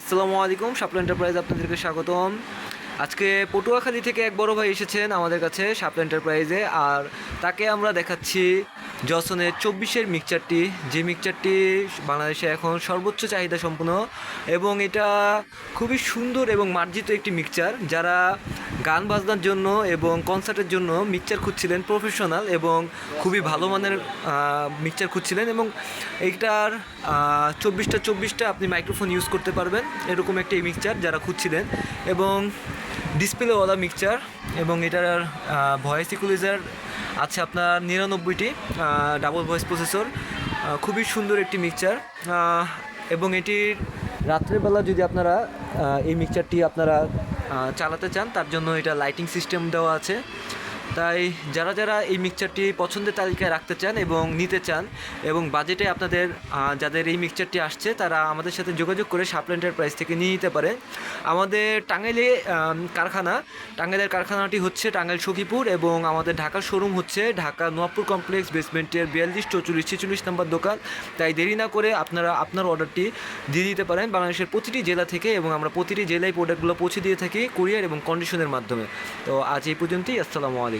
আসসালামু আলাইকুম, সাপলা এন্টারপ্রাইজ আপনাদেরকে স্বাগতম। আজকে পটুয়াখালী থেকে এক বড় ভাই এসেছেন আমাদের কাছে সাপলা এন্টারপ্রাইজে আর তাকে আমরা দেখাচ্ছি জসনের চব্বিশের মিক্সচারটি যে মিক্সচারটি বাংলাদেশে এখন সর্বোচ্চ চাহিদা সম্পন্ন এবং এটা খুবই সুন্দর এবং মার্জিত একটি মিক্সচার যারা গান বাজনার জন্য এবং কনসার্টের জন্য মিক্সচার খুঁজছিলেন প্রফেশনাল এবং খুবই ভালো মানের মিক্সচার খুঁজছিলেন এবং এইটার চব্বিশটা চব্বিশটা আপনি মাইক্রোফোন ইউজ করতে পারবেন এরকম একটি মিক্সচার যারা খুঁজছিলেন এবং ডিসপ্লেওয়ালা মিক্সচার এবং এটার ভয়েস ইকুলাইজার আছে আপনার নিরানব্বইটি ডাবল ভয়েস প্রসেসর খুবই সুন্দর একটি মিক্সচার এবং এটির রাত্রেবেলা যদি আপনারা এই মিক্সচারটি আপনারা চালাতে চান, তার জন্য এটা লাইটিং সিস্টেম দেওয়া আছে। তাই যারা যারা এই মিক্সচারটি পছন্দের তালিকায় রাখতে চান এবং নিতে চান এবং বাজেটে আপনাদের যাদের এই মিক্সচারটি আসছে, তারা আমাদের সাথে যোগাযোগ করে সাপ্লা প্রাইস থেকে নিয়ে নিতে পারেন আমাদের টাঙ্গাইলে কারখানা, টাঙ্গাইলের কারখানাটি হচ্ছে টাঙ্গাইল সখীপুর এবং আমাদের ঢাকার শোরুম হচ্ছে ঢাকা নোয়াপুর কমপ্লেক্স বেসমেন্টের বিয়াল্লিশ, চৌচল্লিশ, ছেচল্লিশ নম্বর দোকান। তাই দেরি না করে আপনারা আপনার অর্ডারটি দিয়ে দিতে পারেন বাংলাদেশের প্রতিটি জেলা থেকে এবং আমরা প্রতিটি জেলায় প্রোডাক্টগুলো পৌঁছে দিয়ে থাকি কুরিয়ার এবং কন্ডিশনের মাধ্যমে। তো আজ এই পর্যন্তই, আসসালামু আলাইকুম।